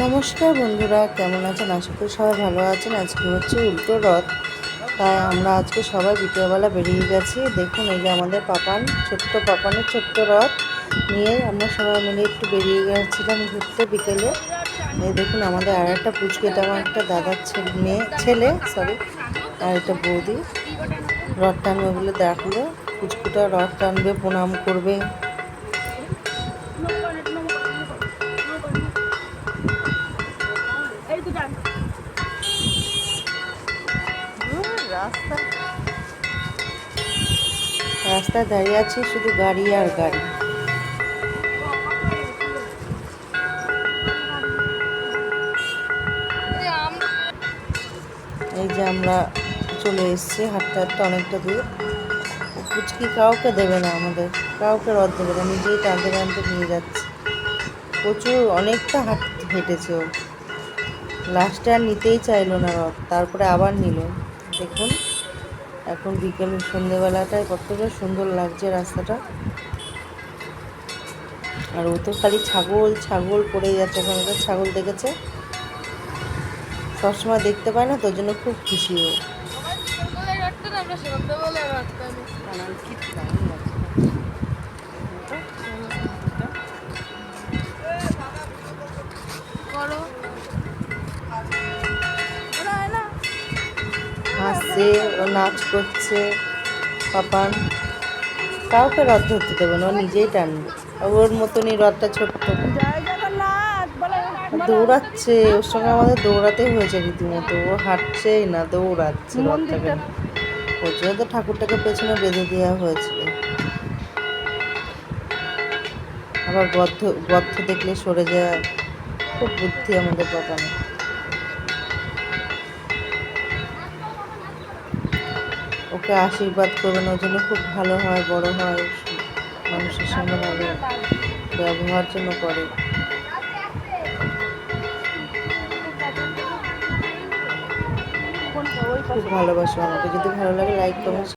নমস্কার বন্ধুরা, কেমন আছেন? আশা করি সবাই ভালো আছেন। আজকে হচ্ছে উল্টো রথ। তাই আমরা আজকে সবাই বিকেলবেলা বেরিয়ে গেছি। দেখুন, এই যে আমাদের পাপান, ছোট্ট পাপানের ছোট্ট রথ নিয়ে আমরা সবাই মিলে একটু বেরিয়ে গেছিলাম ঘুরতে বিকেলে। এই দেখুন, আমাদের আর একটা পুচকে আমার একটা দাদার ছেলে, মেয়ে, ছেলে সরি আর একটা বৌদি। রথ টানবে বলে দেখল পুচকুটা রথ টানবে, প্রণাম করবে। রাস্তা। রাস্তায় দাঁড়িয়ে আছে, শুধু গাড়ি আর গাড়ি। এই যে আমরা চলে এসেছি, হাঁটতে হাঁটতে অনেকটা দূর। পুচকি কাউকে দেবে না আমাদের, কাউকে রদ দেবে না, নিজেই টানতে টানতে নিয়ে যাচ্ছে। প্রচুর, অনেকটা হাঁট, হেঁটেছে ও। লাস্টে আর নিতেই চাইলো না রথ, তারপরে আবার নিল। দেখুন, এখন বিকেল, সন্ধেবেলাটায় কতটা সুন্দর লাগছে রাস্তাটা। আর ও তো খালি ছাগল ছাগল পড়ে যাচ্ছে ওখানকার ছাগল দেখেছে? সবসময় দেখতে পায় না তোর জন্য খুব খুশি ও। হাসছে ও নাচ করছে, পাপান। কাউকে রথ ধরতে দেবে না, ও নিজেই টানবে ওর মতনই রথটা ছোট্ট। দৌড়াচ্ছে, ওর সঙ্গে আমাদের দৌড়াতেই হয়েছে রীতিমতো। ও হাঁটছেই না, দৌড়াচ্ছে রথটাকে। ওর জন্য তো ঠাকুরটাকে পেছনে বেঁধে দেওয়া হয়েছিল। আবার গর্ধ গর্ধ দেখলে সরে যায়। খুব বুদ্ধি আমাদের বাবানে ওকে আশীর্বাদ করবেন ওর জন্য খুব ভালো হয়, বড় হয়, মানুষের সঙ্গে ভালো ব্যবহার জন্য করে। খুব ভালোবাসো আমাকে, যদি ভালো লাগে লাইক কমেন্ট